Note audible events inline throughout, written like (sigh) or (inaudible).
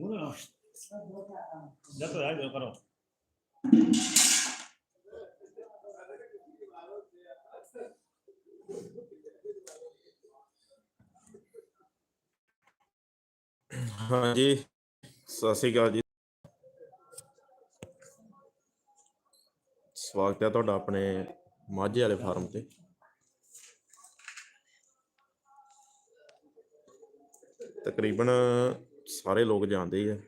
Uno. Ya te da, ਹਾਂਜੀ ਸਤਿ ਸ਼੍ਰੀ ਅਕਾਲ ਜੀ ਸਵਾਗਤ ਹੈ ਤੁਹਾਡਾ ਆਪਣੇ ਮਾਝੇ ਵਾਲੇ ਫਾਰਮ ਤੇ। ਤਕਰੀਬਨ ਸਾਰੇ ਲੋਕ ਜਾਣਦੇ ਆ।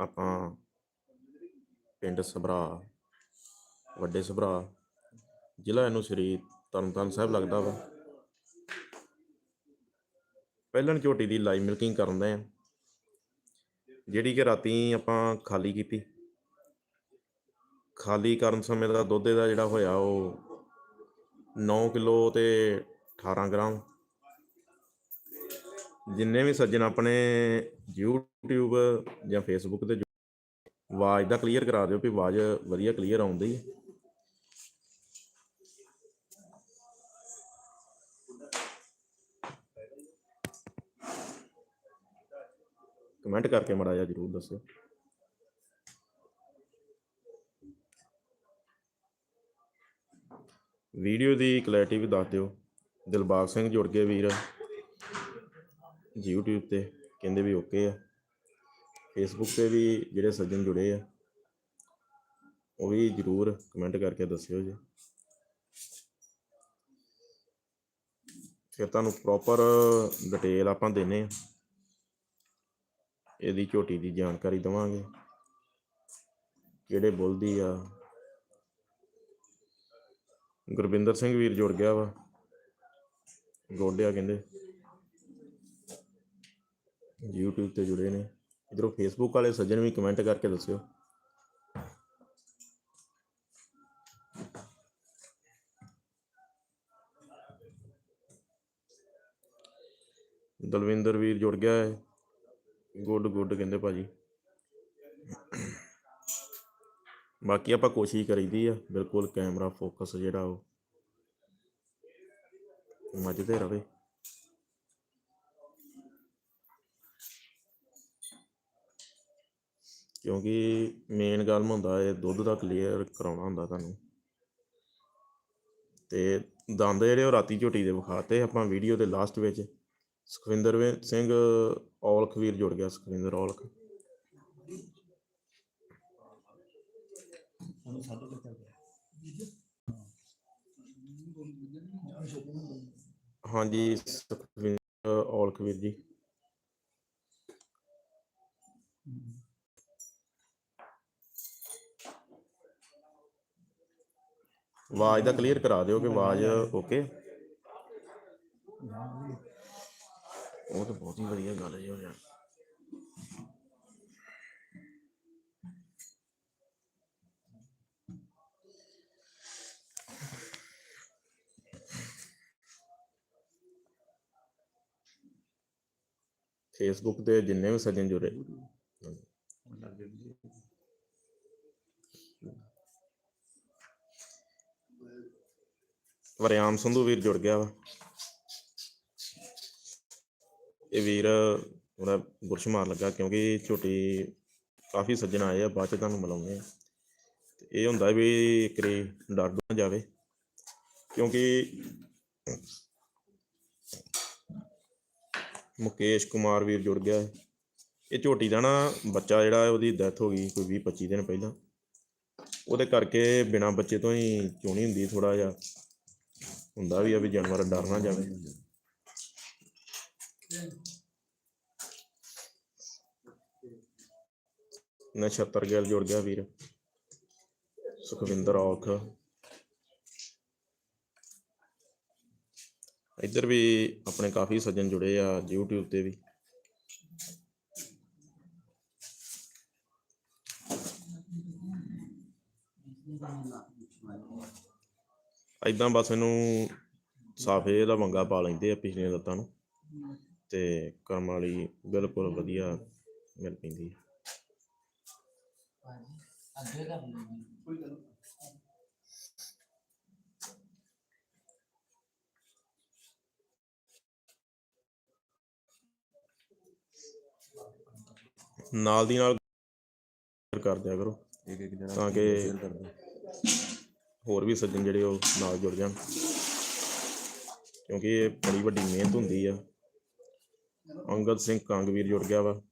ਆਪਾਂ ਪਿੰਡ ਸਭਰਾ, ਵੱਡੇ ਸਭਰਾ, ਜ਼ਿਲ੍ਹਾ ਇਹਨੂੰ ਸ੍ਰੀ ਤਰਨਤਾਰਨ ਸਾਹਿਬ ਲੱਗਦਾ ਵਾ। ਪਹਿਲਣ ਝੋਟੀ ਦੀ ਲਾਈਵ ਮਿਲਕਿੰਗ ਕਰਨ ਦੇ ਆ। ਜਿਹੜੀ ਕਿ ਰਾਤੀ ਆਪਾਂ ਖਾਲੀ ਕੀਤੀ। ਖਾਲੀ ਕਰਨ ਸਮੇਂ ਦਾ ਦੁੱਧ ਦਾ ਜਿਹੜਾ ਹੋਇਆ ਉਹ 9 ਕਿਲੋ ਤੇ 18 ਗ੍ਰਾਮ। ਜਿੰਨੇ ਵੀ ਸੱਜਣ ਆਪਣੇ YouTube ਜਾਂ Facebook ਤੇ ਆਵਾਜ਼ ਦਾ ਕਲੀਅਰ ਕਰਾ ਦਿਓ ਵੀ ਆਵਾਜ਼ ਵਧੀਆ ਕਲੀਅਰ ਆਉਂਦੀ ਹੈ। ਕਮੈਂਟ ਕਰਕੇ ਮੜਾ ਜਿਹਾ ਜਰੂਰ ਦੱਸੋ ਵੀਡੀਓ ਦੀ ਕੁਆਲਿਟੀ ਵੀ ਦੱਸ ਦਿਓ। ਦਿਲਬਾਗ ਸਿੰਘ ਜੁੜ ਗਏ ਵੀਰ। YouTube ਤੇ, ਕਹਿੰਦੇ ਵੀ ਓਕੇ ਆ। Facebook ਤੇ ਵੀ ਜਿਹੜੇ ਸੱਜਣ ਜੁੜੇ ਆ, ਉਹ ਵੀ ਜਰੂਰ ਕਮੈਂਟ ਕਰਕੇ ਦੱਸਿਓ ਜੀ। ਫਿਰ ਤੁਹਾਨੂੰ ਪ੍ਰੋਪਰ ਡਿਟੇਲ ਆਪਾਂ ਦਿੰਨੇ ਆ। ਇਹਦੀ ਝੋਟੀ ਦੀ ਜਾਣਕਾਰੀ ਦਵਾਂਗੇ। ਕਿਹੜੇ ਬੋਲਦੀ ਆ। ਗੁਰਵਿੰਦਰ ਸਿੰਘ ਵੀਰ ਜੁੜ ਗਿਆ ਵਾ। ਗੋਡਿਆ ਕਹਿੰਦੇ। YouTube ਤੇ ਜੁੜੇ ਨੇ। ਇਧਰੋਂ Facebook ਵਾਲੇ ਸੱਜਣ ਵੀ ਕਮੈਂਟ ਕਰਕੇ ਦੱਸਿਓ। ਦਲਵਿੰਦਰ ਵੀਰ ਜੁੜ ਗਿਆ ਹੈ। ਗੁੱਡ ਗੁੱਡ ਕਹਿੰਦੇ ਭਾਜੀ। ਬਾਕੀ ਆਪਾਂ ਕੋਸ਼ਿਸ਼ ਕਰੀਦੀ ਆ, ਬਿਲਕੁਲ ਕੈਮਰਾ ਫੋਕਸ ਜਿਹੜਾ ਉਹ। ਮੱਝ ਤੇ ਰਵੇ। ਕਿਉਂਕਿ ਮੇਨ ਗੱਲ ਹੁੰਦਾ ਇਹ ਦੁੱਧ ਦਾ ਕਲੀਅਰ ਕਰਾਉਣਾ ਹੁੰਦਾ ਤੁਹਾਨੂੰ। ਤੇ ਦੰਦ ਜਿਹੜੇ ਉਹ ਰਾਤੀ ਝੋਟੀ ਦੇ ਵਿਖਾਤੇ ਆਪਾਂ ਵੀਡੀਓ ਦੇ ਲਾਸਟ ਵਿੱਚ ਸੁਖਵਿੰਦਰ ਸਿੰਘ ਔਲਖ ਵੀਰ ਜੁੜ ਗਿਆ ਸੁਖਵਿੰਦਰ ਔਲਖ। ਹਾਂਜੀ ਸੁਖਵਿੰਦਰ ਔਲਖ ਵੀਰ ਜੀ। ਆਵਾਜ਼ ਦਾ ਕਲੀਅਰ ਕਰਾ ਦਿਓ ਕਿ ਆਵਾਜ਼ ਓਕੇ ਉਹ ਤਾਂ ਬਹੁਤ ਹੀ ਵਧੀਆ ਗੱਲ ਹੈ ਜੀ ਹੋ ਯਾਰ ਫੇਸਬੁੱਕ ਤੇ ਜਿੰਨੇ ਵੀ ਸੱਜਣ ਜੁੜੇ ਵਰਿਆਮ ਸੰਧੂ ਵੀਰ ਜੁੜ ਗਿਆ ਵਾ। ਇਹ ਵੀਰ ਉਹਦਾ ਬੁਰਸ਼ ਮਾਰ ਲੱਗਾ ਕਿਉਂਕਿ ਝੋਟੀ ਕਾਫੀ ਸੱਜਣ ਆਏ ਆ, ਬਾਅਦ ਚ ਤੁਹਾਨੂੰ ਮਿਲਾਉਂਦੇ ਆ। ਤੇ ਇਹ ਹੁੰਦਾ ਵੀ ਕਰੇ ਡਰ ਨਾ ਜਾਵੇ, ਕਿਉਂਕਿ ਮੁਕੇਸ਼ ਕੁਮਾਰ ਵੀਰ ਜੁੜ ਗਿਆ। ਇਹ ਝੋਟੀ ਦਾ ਨਾ ਬੱਚਾ ਜਿਹੜਾ ਉਹਦੀ ਡੈਥ ਹੋ ਗਈ ਕੋਈ 20 25 ਦਿਨ ਪਹਿਲਾਂ। ਉਹਦੇ ਕਰਕੇ ਬਿਨਾ ਬੱਚੇ ਤੋਂ ਹੀ ਚੋਣੀ ਹੁੰਦੀ ਥੋੜਾ ਜਿਹਾ। ਹੁੰਦਾ ਵੀ ਆ ਵੀ ਜਾਨਵਰ ਡਰ ਨਾ ਜਾਵੇ। ਨਛੱਤਰ ਗਿੱਲ ਜੁੜ ਗਿਆ ਵੀਰ। ਸੁਖਵਿੰਦਰ ਔਖ। ਇੱਧਰ ਵੀ ਆਪਣੇ ਕਾਫੀ ਸੱਜਣ ਜੁੜੇ ਆ YouTube ਤੇ ਵੀ। ਐਦਾਂ ਬਸ ਇਹਨੂੰ ਸਾਫੇ ਦਾ ਵੰਗਾ ਪਾ ਲੈਂਦੇ ਆ ਪਿਛਲੀਆਂ ਲੱਤਾਂ ਨੂੰ। ਤੇ ਕਰਮ ਵਾਲੀ ਬਿਲਕੁਲ ਵਧੀਆ ਮਿਲ ਪੈਂਦੀ ਹੈ ਅੱਗੇ ਕਰ ਲਈ ਨਾਲ ਦੀ ਨਾਲ ਕਰ ਦਿਆ ਕਰੋ। ਇੱਕ ਇੱਕ ਜਣਾ ਤਾਂ ਕਿ- ਹੋਰ ਵੀ ਸੱਜਣ ਜਿਹੜੇ ਉਹ ਨਾਲ ਜੁੜ ਜਾਣ। ਕਿਉਂਕਿ ਇਹ ਬੜੀ ਵੱਡੀ ਮਿਹਨਤ ਹੁੰਦੀ ਆ। ਅੰਗਦ ਸਿੰਘ ਕੰਗਵੀਰ ਜੁੜ ਗਿਆ ਵਾ।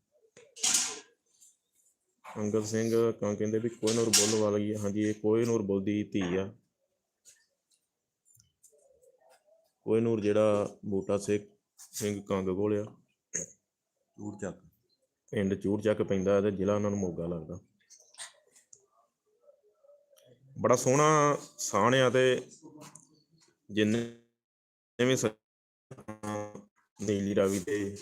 ਅੰਗਦ ਸਿੰਘ ਕਾਂ ਕਹਿੰਦੇ ਵੀ ਕੋਹਨੂਰ ਬੁੱਲ ਵਾਲੀ ਹਾਂਜੀ ਇਹ ਕੋਹਨੂਰ ਬੁੱਲ ਦੀ ਧੀ ਆ। ਕੋਹਨੂਰ ਜਿਹੜਾ ਬੂਟਾ ਸਿੰਘ ਸਿੰਘ ਕੰਗ ਕੋਲ ਆ। ਟੂਰ ਚੱਕ। ਪਿੰਡ ਚੂੜ ਚੱਕ ਪੈਂਦਾ ਤੇ ਜ਼ਿਲ੍ਹਾ ਉਹਨਾਂ ਨੂੰ ਮੋਗਾ ਲੱਗਦਾ। ਬੜਾ ਸੋਹਣਾ ਸਾਣ ਆ ਤੇ ਜਿੰਨੇ ਵੀ ਨੀਲੀ ਰਾਵੀ ਤੇ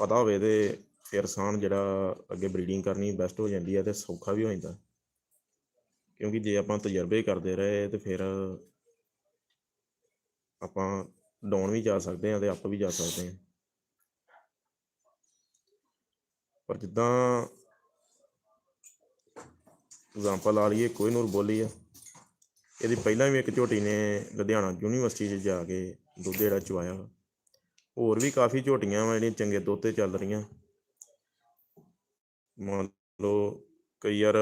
ਪਤਾ ਹੋਵੇ ਤੇ ਫਿਰ ਸਾਣ ਜਿਹੜਾ ਅੱਗੇ ਬਰੀਡਿੰਗ ਕਰਨੀ ਬੈਸਟ ਹੋ ਜਾਂਦੀ ਹੈ ਤੇ ਸੌਖਾ ਵੀ ਹੋ ਜਾਂਦਾ। ਕਿਉਂਕਿ ਜੇ ਆਪਾਂ ਤਜਰਬੇ ਕਰਦੇ ਰਹੇ ਤੇ ਫਿਰ ਆਪਾਂ ਡਾਊਨ ਵੀ ਜਾ ਸਕਦੇ ਹਾਂ ਤੇ ਅਪ ਵੀ ਜਾ ਸਕਦੇ ਹਾਂ। ਪਰ ਜਿੱਦਾਂ ਐਗਜ਼ਾਮਪਲ ਲਾ ਲਈਏ ਕੋਈ ਨੂਰ ਬੋਲੀ ਆ। ਇਹਦੀ ਪਹਿਲਾਂ ਵੀ ਇੱਕ ਝੋਟੀ ਨੇ ਲੁਧਿਆਣਾ ਯੂਨੀਵਰਸਿਟੀ 'ਚ ਜਾ ਕੇ ਦੁੱਧ ਜਿਹੜਾ ਚਵਾਇਆ ਹੋਰ ਵੀ ਕਾਫੀ ਝੋਟੀਆਂ ਵਾ ਜਿਹੜੀਆਂ ਚੰਗੇ ਦੁੱਧ ਤੇ ਚੱਲ ਰਹੀਆਂ। ਮੰਨ ਲਓ ਕਈ ਯਾਰ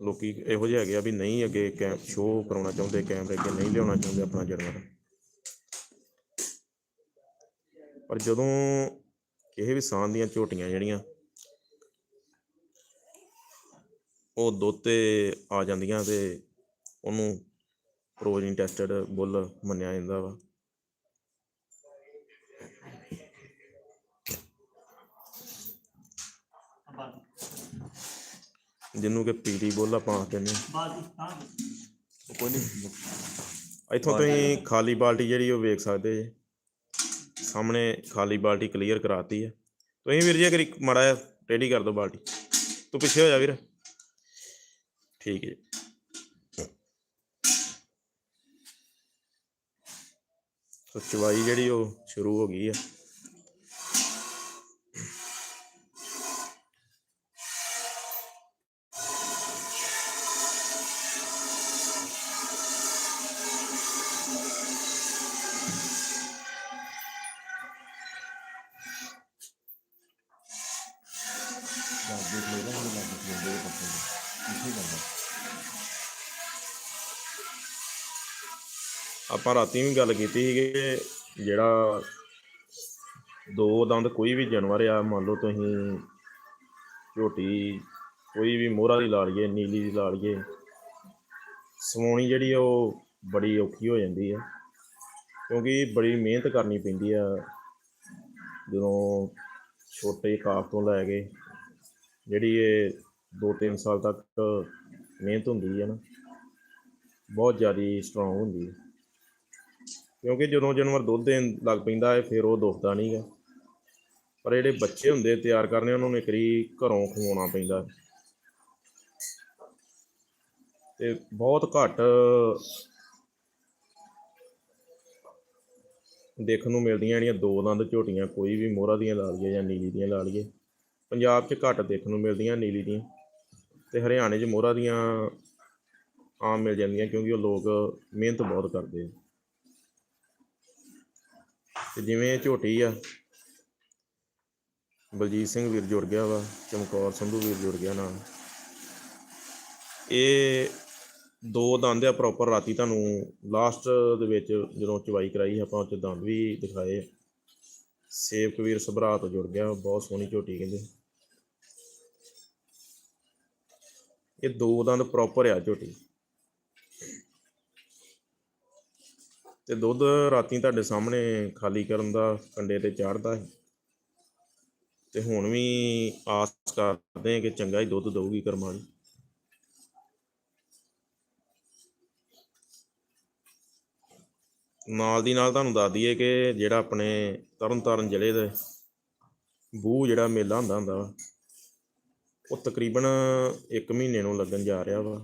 ਲੋਕੀ ਇਹੋ ਜਿਹੇ ਹੈਗੇ ਆ ਵੀ ਨਹੀਂ ਅੱਗੇ ਕੈਮ ਸ਼ੋਅ ਕਰਾਉਣਾ ਚਾਹੁੰਦੇ ਕੈਮਰੇ ਅੱਗੇ ਨਹੀਂ ਲਿਆਉਣਾ ਚਾਹੁੰਦੇ ਆਪਣਾ ਜਾਨਵਰ ਪਰ ਜਦੋਂ ਕਿਸੇ ਵੀ ਸਾਨ ਦੀਆਂ ਝੋਟੀਆਂ ਜਿਹੜੀਆਂ ਉਹ ਦੁੱਧ ਤੇ ਆ ਜਾਂਦੀਆਂ ਤੇ ਉਹਨੂੰ ਪ੍ਰੋਜਨ ਟੈਸਟਡ ਬੁੱਲ ਮੰਨਿਆ ਜਾਂਦਾ ਵਾ। ਜਿਹਨੂੰ ਕਿ ਪੀਟੀ ਬੁੱਲ ਆਪਾਂ ਆਖਦੇ ਨੇ ਕੋਈ ਨਹੀਂ ਇੱਥੋਂ ਤੁਸੀਂ ਖਾਲੀ ਬਾਲਟੀ ਜਿਹੜੀ ਉਹ ਵੇਖ ਸਕਦੇ ਜੇ। ਸਾਹਮਣੇ ਖਾਲੀ ਬਾਲਟੀ ਕਲੀਅਰ ਕਰਾਤੀ ਹੈ ਤੁਸੀਂ ਵੀਰ ਜੀ ਅਗਰ ਮਾੜਾ ਜਿਹਾ ਰੈਡੀ ਕਰ ਦਿਓ ਬਾਲਟੀ। ਤੂੰ ਪਿੱਛੇ ਹੋ ਜਾ ਵੀਰ। ਠੀਕ ਹੈ ਜੀ। ਸੋ ਚਵਾਈ ਜਿਹੜੀ ਉਹ ਸ਼ੁਰੂ ਹੋ ਗਈ ਹੈ। ਆਪਾਂ ਰਾਤੀ ਵੀ ਗੱਲ ਕੀਤੀ ਸੀ ਕਿ ਜਿਹੜਾ ਦੋ ਦੰਦ ਕੋਈ ਵੀ ਜਾਨਵਰ ਆ, ਮੰਨ ਲਓ ਤੁਸੀਂ ਝੋਟੀ ਕੋਈ ਵੀ ਮੋਹਰਾ ਦੀ ਲਾ ਲਈਏ, ਨੀਲੀ ਦੀ ਲਾ ਲਈਏ ਸਵਾਉਣੀ ਜਿਹੜੀ ਆ ਉਹ ਬੜੀ ਔਖੀ ਹੋ ਜਾਂਦੀ ਆ। ਕਿਉਂਕਿ ਬੜੀ ਮਿਹਨਤ ਕਰਨੀ ਪੈਂਦੀ ਆ ਜਦੋਂ ਛੋਟੇ ਕਾਫ ਤੋਂ ਲੈ ਕੇ ਜਿਹੜੀ ਇਹ 2-3 ਸਾਲ ਤੱਕ ਮਿਹਨਤ ਹੁੰਦੀ ਹੈ ਨਾ, ਬਹੁਤ ਜ਼ਿਆਦਾ ਸਟਰੋਂਗ ਹੁੰਦੀ ਹੈ ਕਿਉਂਕਿ ਜਦੋਂ ਜਾਨਵਰ ਦੁੱਧ ਦੇਣ ਲੱਗ ਪੈਂਦਾ ਹੈ, ਫਿਰ ਉਹ ਦੁਖਦਾ ਨਹੀਂਗਾ ਪਰ ਜਿਹੜੇ ਬੱਚੇ ਹੁੰਦੇ ਤਿਆਰ ਕਰਨੇ, ਉਹਨਾਂ ਨੂੰ ਇੱਕ ਘਰੋਂ ਖਵਾਉਣਾ ਪੈਂਦਾ ਤੇ ਬਹੁਤ ਘੱਟ ਦੇਖਣ ਨੂੰ ਮਿਲਦੀਆਂ ਜਿਹੜੀਆਂ ਦੋ ਦੰਦ ਝੋਟੀਆਂ, ਕੋਈ ਵੀ ਮੋਹਰਾ ਦੀਆਂ ਲਾ ਲਈਏ ਜਾਂ ਨੀਲੀ ਦੀਆਂ ਲਾ ਲਈਏ। ਪੰਜਾਬ 'ਚ ਘੱਟ ਦੇਖਣ ਨੂੰ ਮਿਲਦੀਆਂ ਨੀਲੀ ਦੀਆਂ ਤੇ ਹਰਿਆਣੇ 'ਚ ਮੋਹਰਾ ਦੀਆਂ ਆਮ ਮਿਲ ਜਾਂਦੀਆਂ ਕਿਉਂਕਿ ਉਹ ਲੋਕ ਮਿਹਨਤ ਬਹੁਤ ਕਰਦੇ ਆ। ਤੇ ਜਿਵੇਂ ਇਹ ਝੋਟੀ ਆ, ਬਲਜੀਤ ਸਿੰਘ ਵੀਰ ਜੁੜ ਗਿਆ ਵਾ, ਚਮਕੌਰ ਸੰਧੂ ਵੀਰ ਜੁੜ ਗਿਆ ਨਾਲ। ਇਹ ਦੋ ਦੰਦ ਆ ਪ੍ਰੋਪਰ ਰਾਤੀ ਤੁਹਾਨੂੰ ਲਾਸਟ ਦੇ ਵਿੱਚ ਜਦੋਂ ਚਵਾਈ ਕਰਾਈ, ਆਪਾਂ ਉਹ ਦੰਦ ਵੀ ਦਿਖਾਏ। ਸੇਵ ਕਬੀਰ ਸਭਰਾ ਤੋਂ ਜੁੜ ਗਿਆ, ਬਹੁਤ ਸੋਹਣੀ ਝੋਟੀ ਕਹਿੰਦੇ। ਇਹ ਦੋ ਦੰਦ ਪ੍ਰੋਪਰ ਆ ਝੋਟੀ। ਤੇ ਦੁੱਧ ਰਾਤੀ ਤੁਹਾਡੇ ਸਾਹਮਣੇ ਖਾਲੀ ਕਰਨ ਦਾ, ਕੰਡੇ ਤੇ ਚਾੜਦਾ ਹੈ ਤੇ ਹੁਣ ਵੀ ਆਸ ਕਰਦੇ ਹਾਂ ਕਿ ਚੰਗਾ ਹੀ ਦੁੱਧ ਦਊਗੀ ਕਰਮਾਲੀ ਨਾਲ ਦੀ ਨਾਲ ਤੁਹਾਨੂੰ ਦੱਸ ਦਈਏ ਕਿ ਜਿਹੜਾ ਆਪਣੇ ਤਰਨਤਾਰਨ ਜ਼ਿਲ੍ਹੇ ਦੇ ਬੂ ਜਿਹੜਾ ਮੇਲਾ ਹੁੰਦਾ ਹੁੰਦਾ ਵਾ, ਉਹ ਤਕਰੀਬਨ 1 ਮਹੀਨੇ ਨੂੰ ਲੱਗਣ ਜਾ ਰਿਹਾ ਵਾ।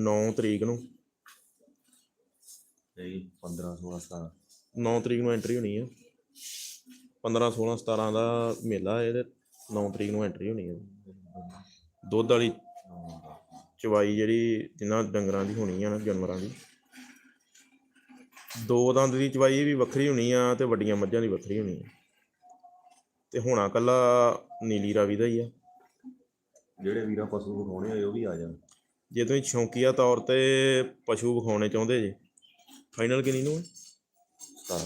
9 ਤਰੀਕ ਨੂੰ। ਤੇ 15 16 17 9 ਤਰੀਕ ਨੂੰ ਐਂਟਰੀ ਹੋਣੀ ਆ। 15 16 17 ਦਾ ਮੇਲਾ ਹੈ ਤੇ 9 ਤਰੀਕ ਨੂੰ ਐਂਟਰੀ ਹੋਣੀ ਹੈ ਦੁੱਧ ਵਾਲੀ ਚਵਾਈ ਜਿਹੜੀ ਜਿਨ੍ਹਾਂ ਡੰਗਰਾਂ ਦੀ ਹੋਣੀ ਆ ਨਾ ਜਾਨਵਰਾਂ ਦੀ। ਦੋ ਦੰਦ ਦੀ ਚਵਾਈ ਵੀ ਵੱਖਰੀ ਹੋਣੀ ਆ ਤੇ ਵੱਡੀਆਂ ਮੱਝਾਂ ਦੀ ਵੱਖਰੀ ਹੋਣੀ ਆ। ਤੇ ਹੋਣਾ ਕੱਲਾ ਨੀਲੀ ਰਾਵੀ ਦਾ ਹੀ ਆ। ਜਿਹੜੇ ਵੀਰਾਂ ਪਸ਼ੂ ਵਿਖਾਉਣੇ ਹੋਏ ਉਹ ਵੀ ਆ ਜਾਣ। ਜੇ ਤੁਸੀਂ ਸ਼ੌਂਕੀਆ ਤੌਰ ਤੇ ਪਸ਼ੂ ਵਿਖਾਉਣੇ ਚਾਹੁੰਦੇ ਜੇ ਫਾਈਨਲ ਕਿੰਨੀ ਨੂੰ ਹੈ? 17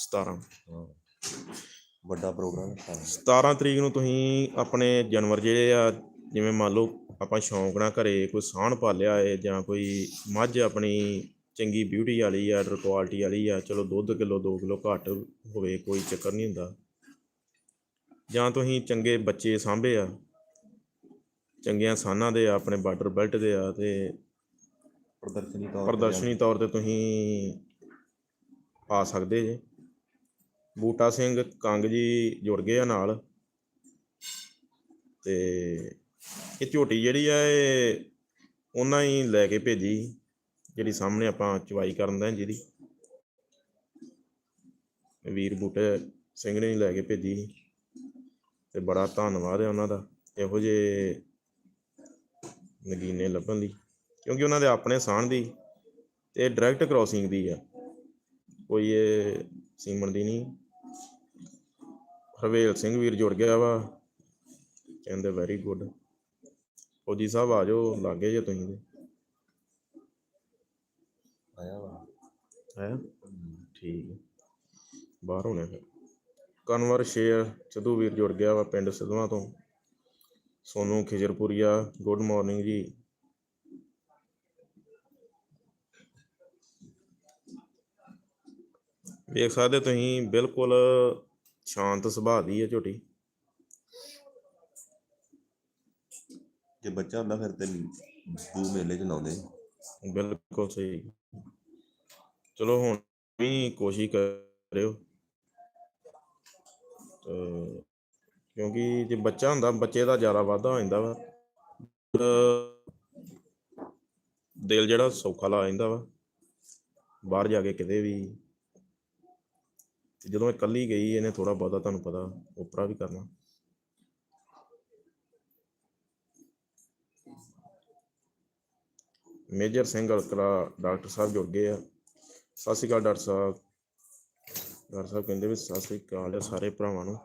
17 ਹਾਂ। ਵੱਡਾ ਪ੍ਰੋਗਰਾਮ ਹੈ 17 17 ਤਰੀਕ ਨੂੰ ਤੁਸੀਂ ਆਪਣੇ ਜਾਨਵਰ ਜਿਹੜੇ ਆ ਜਿਵੇਂ ਮੰਨ ਲਓ ਆਪਾਂ ਸ਼ੌਂਕ ਨਾਲ ਘਰੇ ਕੋਈ ਸਾਣ ਪਾਲਿਆ ਏ ਜਾਂ ਕੋਈ ਮੱਝ ਆਪਣੀ ਚੰਗੀ ਬਿਊਟੀ ਵਾਲੀ ਆ ਕੁਆਲਿਟੀ ਵਾਲੀ ਆ ਚਲੋ ਦੁੱਧ ਕਿਲੋ 2 ਕਿਲੋ ਘੱਟ ਹੋਵੇ ਕੋਈ ਚੱਕਰ ਨਹੀਂ ਹੁੰਦਾ। ਜਾਂ ਤੁਸੀਂ ਚੰਗੇ ਬੱਚੇ ਸਾਂਭੇ ਆ ਚੰਗੀਆਂ ਸਾਨਾਂ ਦੇ ਆ ਆਪਣੇ ਬਾਰਡਰ ਬੈਲਟ ਦੇ ਆ ਤੇ ਪ੍ਰਦਰਸ਼ਨੀ ਤੌਰ ਤੇ ਪ੍ਰਦਰਸ਼ਨੀ ਤੌਰ ਤੇ ਤੁਸੀਂ ਆ ਸਕਦੇ ਜੇ। ਬੂਟਾ ਸਿੰਘ ਕੰਗ ਜੀ ਜੁੜ ਗਏ ਆ ਨਾਲ। ਤੇ ਇਹ ਝੋਟੀ ਜਿਹੜੀ ਆ, ਇਹ ਉਹਨਾਂ ਹੀ ਲੈ ਕੇ ਭੇਜੀ ਜਿਹੜੀ ਸਾਹਮਣੇ ਆਪਾਂ ਚਵਾਈ ਕਰਨ ਦਾ ਜਿਹਦੀ। ਵੀਰ ਬੂਟੇ ਸਿੰਘ ਨੇ ਲੈ ਕੇ ਭੇਜੀ ਤੇ ਬੜਾ ਧੰਨਵਾਦ ਹੈ ਉਹਨਾਂ ਦਾ। ਇਹੋ ਜਿਹੇ ਨਗੀਨੇ ਲੱਭਣ ਲਈ ਕਿਉਂਕਿ ਉਹਨਾਂ ਦੇ ਆਪਣੇ ਸਾਣ ਦੀ ਤੇ ਡਾਇਰੈਕਟ ਕ੍ਰਾਸਿੰਗ ਦੀ ਆ। ਕੋਈ ਇਹ ਸੀਮਨ ਦੀ ਨਹੀਂ। ਹਰਵੇਲ ਸਿੰਘ ਵੀਰ ਜੁੜ ਗਿਆ ਵਾ। ਕਹਿੰਦੇ ਵੈਰੀ ਗੁੱਡ ਫੌਜੀ ਸਾਹਿਬ ਆ ਜਾਓ ਲਾਗੇ ਜੇ ਤੁਸੀਂ ਤੇ ਆਇਆ ਵਾ। ਹੈ ਠੀਕ। ਬਾਹਰ ਹੋਣੇ ਫਿਰ। ਕਨਵਰ ਸ਼ੇਰ ਸਿੱਧੂ ਵੀਰ ਜੁੜ ਗਿਆ ਵਾ ਪਿੰਡ ਸਿੱਧਵਾਂ ਤੋਂ। ਸੋਨੂ ਖਿਜਰਪੁਰੀਆ ਗੁੱਡ ਮਾਰਨਿੰਗ ਜੀ। ਵੇਖ ਸਕਦੇ ਤੁਸੀਂ ਬਿਲਕੁਲ ਸ਼ਾਂਤ ਸੁਭਾਅ ਦੀ ਹੈ ਝੋਟੀ। ਜੇ ਬੱਚਾ ਹੁੰਦਾ ਫਿਰ ਤੇ ਦੂ ਮੇਲੇ ਚ ਲਾਉਂਦੇ। ਬਿਲਕੁਲ ਸਹੀ। ਚਲੋ ਹੁਣ ਵੀ ਕੋਸ਼ਿਸ਼ ਕਰਿਓ। ਤੇ ਕਿਉਂਕਿ ਜੇ ਬੱਚਾ ਹੁੰਦਾ ਬੱਚੇ ਦਾ ਜ਼ਿਆਦਾ ਵਾਧਾ ਹੋ ਜਾਂਦਾ ਵਾ। ਦਿਲ ਜਿਹੜਾ ਸੌਖਾ ਲਾ ਜਾਂਦਾ ਵਾ। ਬਾਹਰ ਜਾ ਕੇ ਕਿਤੇ ਵੀ ਤੇ ਜਦੋਂ ਇਹ ਇਕੱਲੀ ਗਈ ਇਹਨੇ ਥੋੜਾ ਬਹੁਤਾ ਤੁਹਾਨੂੰ ਪਤਾ ਉਪਰਾ ਵੀ ਕਰਨਾ। ਮੇਜਰ ਸਿੰਘ ਅਲਕਰਾ ਡਾਕਟਰ ਸਾਹਿਬ ਜੁੜ ਗਏ ਆ ਸਤਿ ਸ਼੍ਰੀ ਅਕਾਲ ਡਾਕਟਰ ਸਾਹਿਬ। ਡਾਕਟਰ ਸਾਹਿਬ ਕਹਿੰਦੇ ਵੀ ਸਤਿ ਸ਼੍ਰੀ ਅਕਾਲ ਆ ਸਾਰੇ ਭਰਾਵਾਂ ਨੂੰ।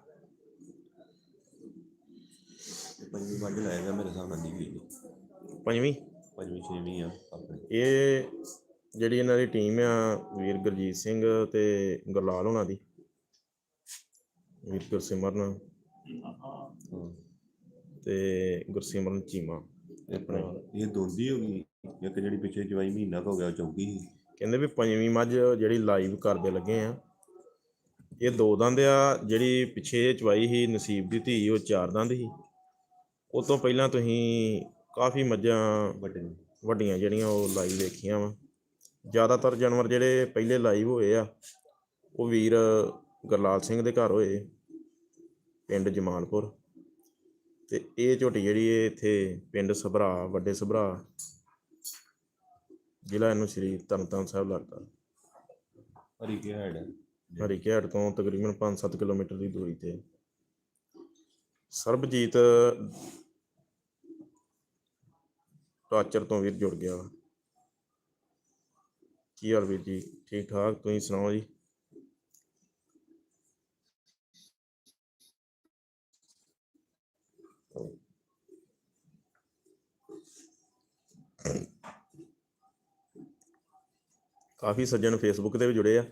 ਪੰਜਵੀਂ ਮੱਝ ਲਾਏਗਾ ਮੇਰੇ ਹਿਸਾਬ ਨਾਲ ਨਹੀਂ ਗਈ ਪੰਜਵੀਂ? ਪੰਜਵੀਂ ਛੇਵੀਂ ਆ ਆਪਣੇ। ਇਹ ਜਿਹੜੀ ਇਹਨਾਂ ਦੀ ਟੀਮ ਆ ਵੀਰ ਗੁਰਜੀਤ ਸਿੰਘ ਤੇ ਗੁਰਲਾਲ ਹੋਣਾ ਦੀ। ਵੀਰ ਗੁਰਸਿਮਰਨ ਤੇ ਗੁਰਸਿਮਰਨ ਚੀਮਾ ਆਪਣਾ ਇਹ ਦੋਂਦੀ ਹੋ ਗਈ ਇੱਕ ਜਿਹੜੀ ਪਿੱਛੇ ਜਵਾਈ ਮਹੀਨਾ ਹੋ ਗਿਆ ਚੌਕੀ ਕਹਿੰਦੇ ਵੀ ਪੰਜਵੀਂ ਮੱਝ ਜਿਹੜੀ ਲਾਈਵ ਕਰਦੇ ਲੱਗੇ ਆ। ਇਹ ਦੋ ਦੰਦ ਆ ਜਿਹੜੀ ਪਿੱਛੇ ਚਵਾਈ ਸੀ ਨਸੀਬ ਦੀ ਧੀ ਉਹ ਚਾਰ ਦੰਦ ਸੀ। ਉਹ ਤੋਂ ਪਹਿਲਾਂ ਤੁਸੀਂ ਕਾਫੀ ਮੱਝਾਂ। ਵੱਡੀਆਂ। ਜਿਹੜੀਆਂ ਉਹ ਲਾਈਵ ਵੇਖੀਆਂ ਵਾ। ਜ਼ਿਆਦਾਤਰ ਜਾਨਵਰ ਜਿਹੜੇ ਪਹਿਲੇ ਲਾਈਵ ਹੋਏ ਆ ਉਹ ਵੀਰ ਗੁਰਲਾਲ ਸਿੰਘ ਦੇ ਘਰ ਹੋਏ। ਪਿੰਡ ਜਮਾਲਪੁਰ ਤੇ ਇਹ ਝੋਟੀ ਜਿਹੜੀ ਇਹ ਇੱਥੇ ਪਿੰਡ ਸਭਰਾ ਵੱਡੇ ਸਭਰਾ ਜ਼ਿਲ੍ਹਾ ਇਹਨੂੰ ਸ਼੍ਰੀ ਤਰਨਤਾਰਨ ਸਾਹਿਬ ਲੱਗਦਾ। Harike head. ਹੈ ਹਰੀਕੇਹਟ ਤੋਂ ਤਕਰੀਬਨ 5-7 ਕਿਲੋਮੀਟਰ ਦੀ ਦੂਰੀ ਤੇ। ਸਰਬਜੀਤ ਟਾਚਰ ਤੋਂ ਵੀਰ ਜੁੜ ਗਿਆ। ਕੀ ਹਾਲ ਵੀਰ ਜੀ? ਠੀਕ ਠਾਕ? ਤੁਸੀਂ ਸੁਣਾਓ ਜੀ? ਕਾਫੀ ਸੱਜਣ ਫੇਸਬੁੱਕ ਤੇ ਵੀ ਜੁੜੇ ਆ।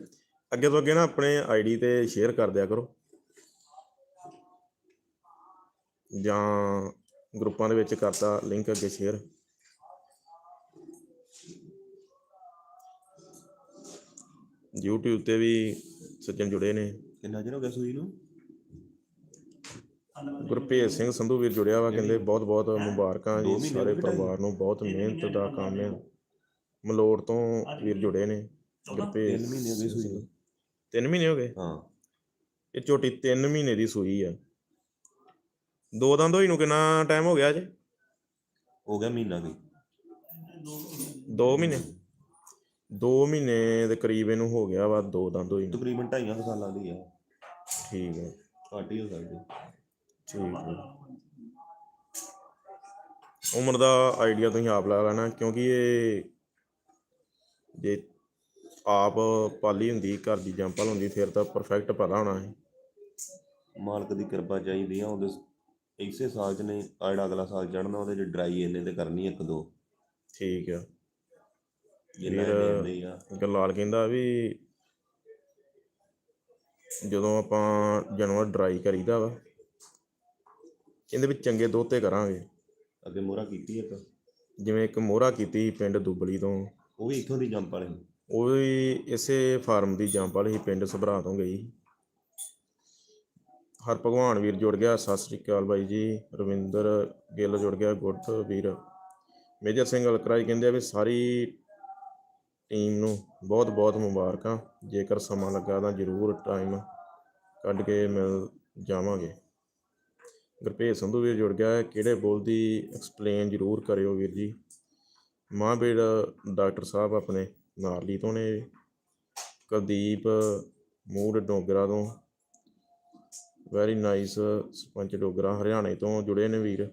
ਅੱਗੇ ਤੋਂ ਅੱਗੇ ਨਾ ਆਪਣੇ ਆਈਡੀ ਤੇ ਸ਼ੇਅਰ ਕਰ ਦਿਆ ਕਰੋ। ਜਾਂ ਗਰੁੱਪਾਂ ਦੇ ਵਿੱਚ ਕਰਤਾ ਲਿੰਕ ਅੱਗੇ ਸ਼ੇਅਰ YouTube ਤੇ ਵੀ ਸੱਜਣ ਜੁੜੇ ਨੇ। ਕਿੰਨਾ ਚਿਰ ਹੋ ਗਿਆ ਸੂਈ ਨੂੰ? ਗੁਰਪ੍ਰੀਤ ਸਿੰਘ ਸੰਧੂ ਵੀਰ ਜੁੜਿਆ ਵਾ ਕਹਿੰਦੇ ਬਹੁਤ ਬਹੁਤ ਮੁਬਾਰਕਾਂ ਜੀ ਸਾਰੇ। ਪਰਿਵਾਰ ਨੂੰ ਬਹੁਤ ਮਿਹਨਤ ਦਾ ਕੰਮ ਹੈ। ਮਲੋੜ ਤੋਂ ਵੀਰ ਜੁੜੇ ਨੇ ਗੁਰਪ੍ਰੀਤ ਤਿੰਨ ਮਹੀਨੇ ਹੋ ਗਏ ਸੂਈ ਨੂੰ। ਤਿੰਨ ਮਹੀਨੇ ਹੋ ਗਏ? ਹਾਂ। ਇਹ ਝੋਟੀ 3 ਮਹੀਨੇ ਦੀ ਸੂਈ ਆ। ਦੋ ਦੰਦ ਹੋਈ ਨੂੰ ਕਿੰਨਾ ਟਾਈਮ ਹੋ ਗਿਆ ਜੇ ਹੋ ਗਿਆ ਮਹੀਨਾ ਕੀ 2 ਮਹੀਨੇ? 2 ਮਹੀਨੇ ਦੇ ਕਰੀਬ ਇਹਨੂੰ ਹੋ ਗਿਆ ਵਾ ਦੋ ਦੰਦ ਹੋਈ ਨੂੰ। ਤਕਰੀਬਨ ਢਾਈਆਂ ਕੁ ਸਾਲਾਂ ਦੀ ਆ। ਠੀਕ ਹੈ ਘੱਟ ਹੀ ਹੋ ਸਕਦੀ। ਠੀਕ ਹੈ ਉਮਰ ਦਾ ਆਈਡੀਆ ਤੁਸੀਂ ਆਪ ਲਾ ਲੈਣਾ ਕਿਉਂਕਿ ਇਹ ਜੇ ਆਪ ਪਾਲੀ ਹੁੰਦੀ ਘਰ ਦੀ ਜੰਪਲ ਹੁੰਦੀ ਫਿਰ ਤਾਂ ਪਰਫੈਕਟ ਪਤਾ ਹੋਣਾ ਹੈ ਮਾਲਕ ਦੀ ਕਿਰਪਾ ਚਾਹੀਦੀ ਆ ਉਹਦੇ ਇਸੇ ਸਾਲ ਚ ਨਹੀਂ ਆ ਜਿਹੜਾ ਅਗਲਾ ਸਾਲ ਚੜਨਾ ਉਹਦੇ ਚ ਡਰਾਈ ਇਹਨੇ ਤੇ ਕਰਨੀ ਇੱਕ ਦੋ। ਠੀਕ ਆ। ਜਿੰਨਾ ਵੀਰ- ਇਹ ਲੈਂਦੇ ਆ। ਗਲਾਲ ਕਹਿੰਦਾ ਵੀ ਜਦੋਂ ਆਪਾਂ ਜਾਨਵਰ ਡਰਾਈ ਕਰੀਦਾ ਵਾ ਇਹਦੇ ਵਿੱਚ ਚੰਗੇ ਦੋਤੇ ਕਰਾਂਗੇ। ਅੱਗੇ ਮੋਹਰਾ ਕੀਤੀ ਇੱਕ? ਜਿਵੇਂ ਇੱਕ ਮੋਹਰਾ ਕੀਤੀ ਸੀ ਪਿੰਡ ਦੁੱਬਲੀ ਤੋਂ। ਉਹ ਵੀ ਇੱਥੋਂ ਦੀ ਜੰਪ ਵਾਲੇ ਉਹ ਵੀ ਇਸੇ ਫਾਰਮ ਦੀ ਜੰਪ ਵਾਲੀ ਸੀ, ਪਿੰਡ ਸਭਰਾ ਤੋਂ ਗਈ ਹਰ ਭਗਵਾਨ ਵੀਰ ਜੁੜ ਗਿਆ, ਸਤਿ ਸ੍ਰੀ ਅਕਾਲ ਬਾਈ ਜੀ, ਰਵਿੰਦਰ ਗਿੱਲ ਜੁੜ ਗਿਆ ਗੁੱਡ ਵੀਰ। ਮੇਜਰ ਸਿੰਘ ਅਲਕਰਾਈ ਕਹਿੰਦੇ ਆ ਵੀ ਸਾਰੀ ਟੀਮ ਨੂੰ ਬਹੁਤ ਬਹੁਤ ਮੁਬਾਰਕਾਂ, ਜੇਕਰ ਸਮਾਂ ਲੱਗਾ ਤਾਂ ਜ਼ਰੂਰ ਟਾਈਮ ਕੱਢ ਕੇ ਮਿਲ ਜਾਵਾਂਗੇ। ਗੁਰਭੇਜ ਸੰਧੂ ਵੀਰ ਜੁੜ ਗਿਆ, ਕਿਹੜੇ ਬੋਲ ਦੀ ਐਕਸਪਲੇਨ ਜ਼ਰੂਰ ਕਰਿਓ ਵੀਰ ਜੀ। ਮਹਾਂਵੀਰ ਡਾਕਟਰ ਸਾਹਿਬ ਆਪਣੇ ਨਾਰਲੀ ਤੋਂ ਨੇ ਕੁਲਦੀਪ ਮੂਡ ਡੋਗਰਾ ਤੋਂ। ਵੈਰੀ ਨਾਈਸ ਸਰਪੰਚ ਡੋਗਰਾ ਹਰਿਆਣੇ ਤੋਂ ਜੁੜੇ ਨੇ ਵੀਰ।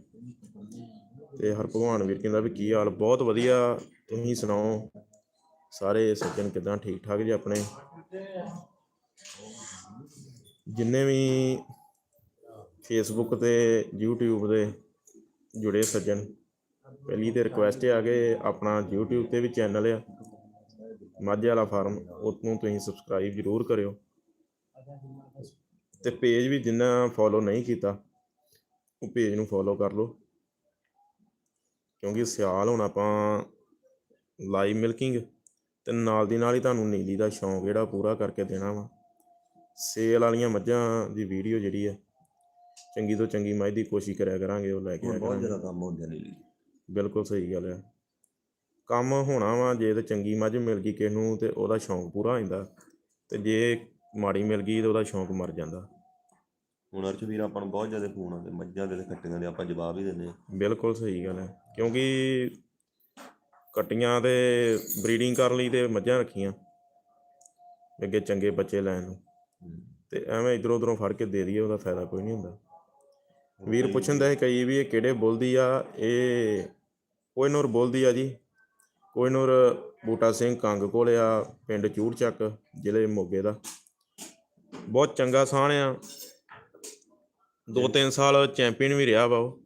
ਤੇ ਹਰਭਗਵਾਨ ਵੀਰ ਕਹਿੰਦਾ ਵੀ ਕੀ ਹਾਲ, ਬਹੁਤ ਵਧੀਆ। ਤੁਸੀਂ ਸੁਣਾਓ, ਸਾਰੇ ਸੱਜਣ ਕਿਦਾਂ, ਠੀਕ ਠਾਕ ਜੀ ਆਪਣੇ? ਜਿੰਨੇ ਵੀ ਫੇਸਬੁੱਕ ਤੇ YouTube ਦੇ ਜੁੜੇ ਸੱਜਣ ਪਹਿਲੀ ਤੇ ਰਿਕੁਐਸਟ ਆ ਕਿ ਆਪਣਾ YouTube ਤੇ ਵੀ ਚੈਨਲ ਆ ਮਾਝੇ ਵਾਲਾ ਫਾਰਮ ਉਹਨੂੰ ਤੁਸੀਂ ਸਬਸਕ੍ਰਾਈਬ ਜ਼ਰੂਰ ਕਰਿਓ। ਤੇ ਪੇਜ ਵੀ ਜਿੰਨਾ ਫੋਲੋ ਨਹੀਂ ਕੀਤਾ ਉਹ ਪੇਜ ਨੂੰ ਫੋਲੋ ਕਰ ਲਓ। ਕਿਉਂਕਿ ਸਿਆਲ ਹੁਣ ਆਪਾਂ ਲਾਈਵ ਮਿਲਕਿੰਗ ਤੇ ਨਾਲ ਦੀ ਨਾਲ ਹੀ ਤੁਹਾਨੂੰ ਨੀਲੀ ਦਾ ਸ਼ੌਂਕ ਜਿਹੜਾ ਪੂਰਾ ਕਰਕੇ ਦੇਣਾ ਵਾ। ਸੇਲ ਵਾਲੀਆਂ ਮੱਝਾਂ ਦੀ ਵੀਡੀਓ ਜਿਹੜੀ ਹੈ ਚੰਗੀ ਤੋਂ ਚੰਗੀ ਮੱਝ ਦੀ ਕੋਸ਼ਿਸ਼ ਕਰਿਆ ਕਰਾਂਗੇ ਉਹ ਲੈ ਕੇ ਆਇਆ ਬਹੁਤ ਕਰਾਂਗੇ। ਜ਼ਿਆਦਾ ਕੰਮ ਹੁੰਦੇ ਨੇ ਲਈ ਬਿਲਕੁਲ ਸਹੀ ਗੱਲ ਹੈ ਕੰਮ ਹੋਣਾ ਵਾ ਜੇ ਤੇ ਚੰਗੀ ਮੱਝ ਮਿਲ ਗਈ ਕਿਸ ਨੂੰ ਤੇ ਉਹਦਾ ਸ਼ੌਂਕ ਪੂਰਾ ਹੋ ਜਾਂਦਾ ਤੇ ਜੇ ਮਾੜੀ ਮਿਲ ਗਈ ਤੇ ਉਹਦਾ ਸ਼ੌਂਕ ਮਰ ਜਾਂਦਾ। ਹੁਣ ਅਰਸ਼ ਵੀਰ ਆਪਾਂ ਨੂੰ ਬਹੁਤ ਜ਼ਿਆਦਾ ਫੋਨ ਆਉਂਦੇ ਮੱਝਾਂ ਦੇ ਤੇ ਕੱਟੀਆਂ ਦੇ ਆਪਾਂ ਜਵਾਬ ਹੀ ਦਿੰਦੇ ਆ ਬਿਲਕੁਲ ਸਹੀ ਗੱਲ ਹੈ ਕਿਉਂਕਿ ਕਟੀਆਂ ਤੇ ਬਰੀਡਿੰਗ ਕਰਨ ਲਈ ਤੇ ਮੱਝਾਂ ਰੱਖੀਆਂ ਅੱਗੇ ਚੰਗੇ ਬੱਚੇ ਲੈਣ ਨੂੰ। ਹੂੰ। ਤੇ ਐਵੇਂ ਇਧਰੋਂ ਉਧਰੋਂ ਫੜ ਕੇ ਦੇ ਦਈਏ ਉਹਦਾ ਫਾਇਦਾ ਕੋਈ ਨਹੀਂ ਹੁੰਦਾ। ਵੀਰ ਪੁੱਛਣ ਦਾ ਕਈ ਵੀ ਇਹ ਕਿਹੜੇ ਬੋਲਦੀ ਆ ਇਹ ਕੋਇਨੂਰ ਬੋਲਦੀ ਆ ਜੀ ਕੋਇਨੂਰ ਬੂਟਾ ਸਿੰਘ ਕੰਗ ਕੋਲ ਆ ਪਿੰਡ ਚੂੜਚੱਕ ਜ਼ਿਲ੍ਹੇ ਮੋਗੇ ਦਾ। ਬਹੁਤ ਚੰਗਾ ਸਾਣ ਆ। ਦੋ ਤਿੰਨ ਸਾਲ ਚੈਂਪੀਅਨ ਵੀ ਰਿਹਾ ਵਾ ਉਹ।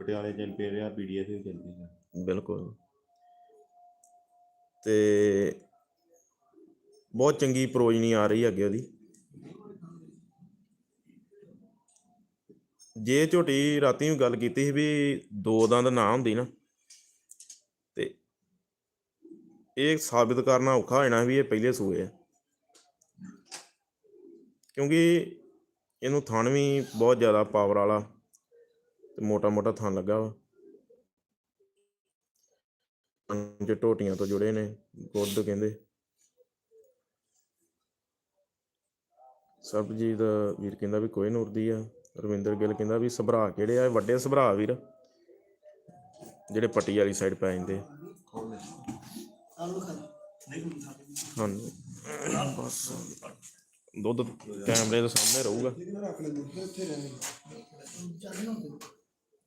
ਪਟਿਆਲੇ ਚੈਂਪੀਅਨ ਰਿਹਾ ਪੀਡੀਐਫ ਵੀ ਚੈਂਪੀਅਨ ਆ ਬਿਲਕੁਲ। ਤੇ ਬਹੁਤ ਚੰਗੀ ਪ੍ਰੋਜਨੀ ਆ ਰਹੀ ਅੱਗੇ ਉਹਦੀ। ਜੇ ਝੋਟੀ ਰਾਤੀ ਵੀ ਗੱਲ ਕੀਤੀ ਸੀ ਵੀ ਦੋ ਦੰਦ ਨਾ ਹੁੰਦੀ ਨਾ ਤੇ ਇਹ ਸਾਬਿਤ ਕਰਨਾ ਔਖਾ ਹੋਣਾ ਵੀ ਇਹ ਪਹਿਲੇ ਸੂਏ ਆ। ਕਿਉਂਕਿ ਇਹਨੂੰ ਥਣ ਵੀ ਬਹੁਤ ਜ਼ਿਆਦਾ ਪਾਵਰ ਵਾਲਾ ਤੇ ਮੋਟਾ ਮੋਟਾ ਥਣ ਲੱਗਾ ਵਾ। ਪੰਜ ਟੋਟੀਆਂ ਤੋਂ ਜੁੜੇ ਨੇ ਗੁੱਡ ਕਹਿੰਦੇ। ਸਰਬਜੀਤ ਵੀਰ ਕਹਿੰਦਾ ਵੀ ਕੋਈ ਨੂਰ ਦੀ ਆ, ਰਵਿੰਦਰ ਗਿੱਲ ਕਹਿੰਦਾ ਵੀ ਸਭਰਾ ਕਿਹੜੇ ਆ ਵੱਡੇ ਸਭਰਾ ਵੀਰ, ਜਿਹੜੇ ਪੱਟੀ ਵਾਲੀ ਸਾਈਡ ਪੈ ਜਾਂਦੇ। ਹਾਂਜੀ। ਬਸ। ਦੁੱਧ ਕੈਮਰੇ ਦੇ ਸਾਹਮਣੇ ਰਹੂਗਾ।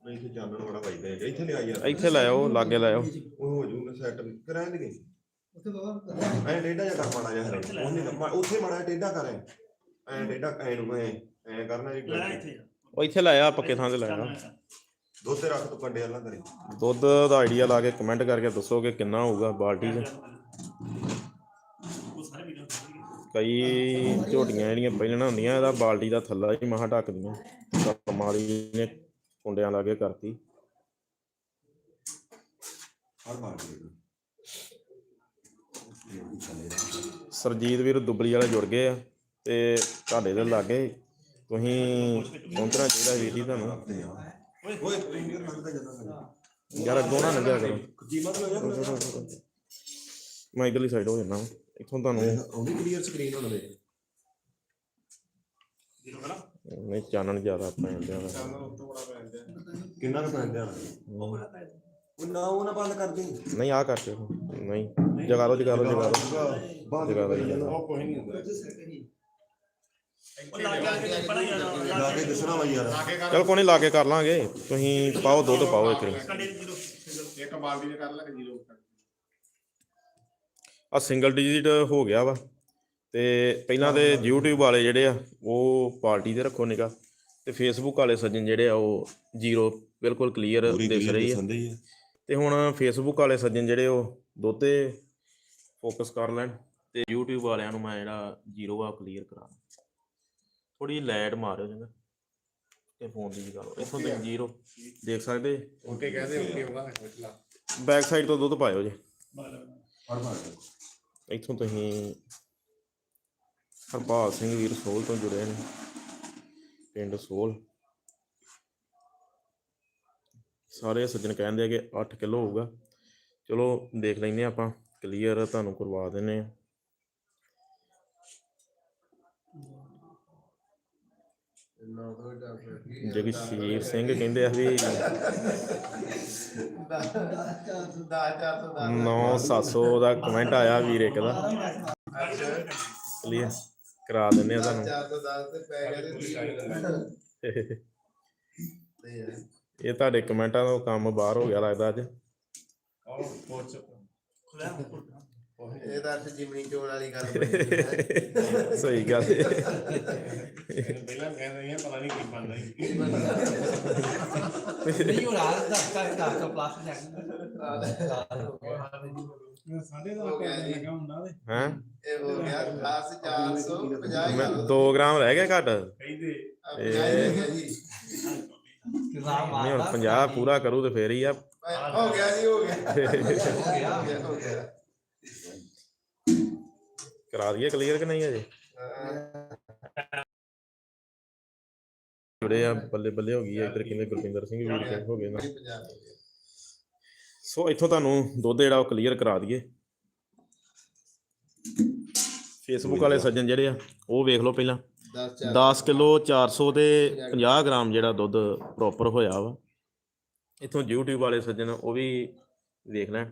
ਇੱਥੇ ਚਾਨਣ ਬੜਾ ਵੱਜਦਾ ਹੈ ਇੱਥੇ ਲਿਆ ਯਾਰ ਇੱਥੇ ਲੈ ਆਓ ਲਾਗੇ ਲੈ ਆਓ। ਉਹ ਹੋ ਜਾਊਗਾ ਸੈੱਟ ਕਰਾਂ ਦੇ ਐ ਟੇਡਾ ਜਿਹਾ ਕਰ ਮਾੜਾ ਜਿਹਾ ਹਰੇ। ਉਹਨੇ ਉੱਥੇ ਮਾੜਾ ਟੇਡਾ ਕਰ ਐ। ਐ ਟੇਡਾ ਐ ਨੂੰ ਐ ਐ ਕਰਨਾ ਜੀ। ਉਹ ਇੱਥੇ ਲੈ ਆ ਪੱਕੇ ਥਾਂ ਤੇ ਲੈ ਆ। ਦੁੱਧ ਤੇ ਰੱਖ ਤੂੰ ਕੰਡੇ ਵਾਲਾ ਕਰੇ ਦੁੱਧ ਦਾ ਆਈਡੀਆ ਲਾ ਕੇ ਕਮੈਂਟ ਕਰਕੇ ਦੱਸੋ ਕਿ ਕਿੰਨਾ ਹੋਊਗਾ ਬਾਲਟੀ 'ਚ। ਕਈ ਝੋਟੀਆਂ ਜਿਹੜੀਆਂ ਪਹਿਲਣਾ ਹੁੰਦੀਆਂ ਇਹਦਾ ਬਾਲਟੀ ਦਾ ਥੱਲਾ ਹੀ ਮਹਾ ਢੱਕਦੀਆਂ। ਕਮਾਲੀ ਨੇ ਕੁੰਡਿਆਂ ਲਾ ਕੇ ਕਰਤੀ। ਹਰ ਸਰਜੀਤ ਵੀਰ ਦੁਬਲੀ ਵਾਲੇ ਜੁੜ ਗਏ ਆ ਤੇ ਤੁਹਾਡੇ ਦੇ ਲਾਗੇ ਤੁਸੀਂ ਪਹੁੰਚਣਾ ਚਾਹੀਦਾ ਵੀਰ ਜੀ ਤੁਹਾਨੂੰ। ਓਏ ਪ੍ਰੀਮੀਅਰ ਲੱਗਦਾ ਜਾਂਦਾ ਯਾਰ ਅੱਗੋਂ ਨਾ ਲੰਘਿਆ ਕਰੋ। ਕੀਮਤ ਹੋ ਜਾ ਮੈਂ ਇਧਰਲੀ ਸਾਈਡ ਹੋ ਜਾਣਾ ਇੱਥੋਂ ਤੁਹਾਨੂੰ ਉਹਦੀ ਕਲੀਅਰ ਸਕਰੀਨ ਹੋਣਾ ਦੇ ਜੀਰੋ ਕਰਾ ਨਹੀਂ ਚਾਨਣ ਜ਼ਿਆਦਾ ਪੈ ਜਾਂਦਾ ਵਾ। ਕਿੰਨਾ ਕੁ ਪੈਂਦਾ ਉਹ ਨਾ ਉਹ ਨਾ ਬੰਦ ਕਰ ਦੇ। ਨਹੀਂ ਆ ਕਰਕੇ। ਨਹੀਂ। ਜਗਾ ਲਓ ਜਗਾ ਲਓ ਜਗਾ ਲਓ। ਬੰਦ ਜਗਾ ਕਰ ਦੇ। ਉਹ ਲਾ ਕੇ ਪੜਾ ਯਾਰ ਲਾ ਕੇ ਦੱਸਣਾ ਵਾ ਯਾਰ। ਚਲ ਕੋਈ ਨਹੀਂ ਲਾ ਕੇ ਕਰ ਲਾਂਗੇ। ਤੁਸੀਂ ਪਾਓ ਦੁੱਧ ਪਾਓ ਇੱਕ ਇੱਕ ਬਾਲਟੀ ਦੇ ਕਰ ਲੈ ਜੀਰੋ। ਆ ਸਿੰਗਲ ਡਿਜਿਟ ਹੋ ਗਿਆ ਵਾ। ਤੇ ਪਹਿਲਾਂ ਤੇ YouTube ਵਾਲੇ ਜਿਹੜੇ ਆ ਉਹ ਪਾਰਟੀ ਤੇ ਰੱਖੋ ਨਿਗਾ ਤੇ Facebook ਵਾਲੇ ਸੱਜਣ ਜਿਹੜੇ ਆ ਉਹ ਜ਼ੀਰੋ ਬਿਲਕੁਲ ਕਲੀਅਰ clear ਰਹੀ ਆ। ਤੇ ਹੁਣ Facebook ਵਾਲੇ ਸੱਜਣ ਜਿਹੜੇ ਉਹ ਦੋਤੇ ਫੋਕਸ ਕਰ ਲੈਣ। ਤੇ YouTube ਵਾਲਿਆਂ ਨੂੰ ਮੈਂ ਜਿਹੜਾ ਜ਼ੀਰੋ ਆ ਕਲੀਅਰ ਕਰਾ ਥੋੜੀ ਲਾਈਟ ਮਾਰਿਓ ਚੰਗਾ ਤੇ ਫੋਨ ਦੀ ਗੱਲ ਇਥੋਂ ਤੱਕ ਜ਼ੀਰੋ। ਦੇਖ ਸਕਦੇ? ਓਕੇ ਕਹਦੇ ਓਕੇ ਹੋਗਾ ਮਤਲਬ ਬੈਕ ਸਾਈਡ ਤੋਂ ਦੁੱਧ ਪਾਇਓ ਜੀ। ਇੱਥੋਂ ਤੁਸੀਂ ਹਰਪਾਲ ਸਿੰਘ ਵੀਰ ਸੋਲ ਤੋਂ ਜੁੜੇ ਨੇ। ਪਿੰਡ ਸੋਲ। ਸਾਰੇ ਸੱਜਣ ਕਹਿੰਦੇ ਆ ਕਿ 8 ਕਿਲੋ ਹੋਊਗਾ। ਚਲੋ ਦੇਖ ਲੈਂਦੇ ਆਪਾਂ। ਕਲੀਅਰ ਤੁਹਾਨੂੰ ਕਰਵਾ ਦਿੰਨੇ ਆ ਜਗਸ਼ੀਰ ਸਿੰਘ ਕਹਿੰਦੇ ਆ ਵੀ 9700 ਦਾ ਕਮੈਂਟ ਆਇਆ ਵੀਰ ਇੱਕ ਦਾ। ਕਲੀਅਰ ਕਰਾ ਦਿੰਨੇ ਆ ਤੁਹਾਨੂੰ। ਇਹ ਤੁਹਾਡੇ ਕਮੈਂਟਾਂ ਤੋਂ ਕੰਮ ਬਾਹਰ ਹੋ ਗਿਆ ਲੱਗਦਾ ਅੱਜ। ਇਹ ਤਾਂ ਅੱਜ ਜਿਮਨੀ ਚੋਣ ਵਾਲੀ ਗੱਲ ਬਣੀ ਹੈ ਸਹੀ ਗੱਲ ਹੈ ਪਹਿਲਾਂ ਕਹਿ ਰਹੇ ਆ ਪਤਾ ਨਹੀਂ ਕੀ ਬਣਦਾ ਜੀ ਨਹੀਂ ਉਹ ਰਾਤ ਦਾ ਤੱਕ ਦਾ ਪਲਾਸ ਸਾਡੇ ਹੋ ਗਿਆ ਜੀ। ਹੈ ਇਹ ਹੋ ਗਿਆ ਕਲਾਸ 450 ਮੈਂ 2 ਗ੍ਰਾਮ ਰਹਿ ਗਿਆ ਘੱਟ ਕਹਿੰਦੇ ਇਹ ਗਿਆ ਜੀ ਨਹੀਂ ਹੁਣ 50 ਪੂਰਾ ਕਰੂ ਤੇ ਫੇਰ ਹੀ ਆ ਹੋ ਗਿਆ ਜੀ ਹੋ ਗਿਆ ਹੋ ਗਿਆ ਹੋ ਗਿਆ ਕਰਾ ਦਈਏ ਕਲੀਅਰ ਕਿ ਨਹੀਂ ਅਜੇ ਜੁੜੇ ਆ, ਬੱਲੇ ਬੱਲੇ ਹੋ ਗਈ ਆ, ਇੱਧਰ ਕਿੰਨੇ ਗੁਰਪਿੰਦਰ ਸਿੰਘ ਵੀਰ ਕੇ ਹੋ ਗਏ ਨਾ। ਸੋ ਇੱਥੋਂ ਤੁਹਾਨੂੰ ਦੁੱਧ ਜਿਹੜਾ ਉਹ ਕਲੀਅਰ ਕਰਾ ਦਈਏ। ਫੇਸਬੁੱਕ ਵਾਲੇ ਸੱਜਣ ਜਿਹੜੇ ਆ, ਉਹ ਵੇਖ ਲਓ ਪਹਿਲਾਂ। 10 10 ਕਿਲੋ 400 ਤੇ 50 ਗ੍ਰਾਮ ਜਿਹੜਾ ਦੁੱਧ ਪ੍ਰੋਪਰ ਹੋਇਆ ਵਾ। ਇਥੋਂ YouTube ਵਾਲੇ ਸੱਜਣ ਉਹ ਵੀ ਵੇਖ ਲੈਣ।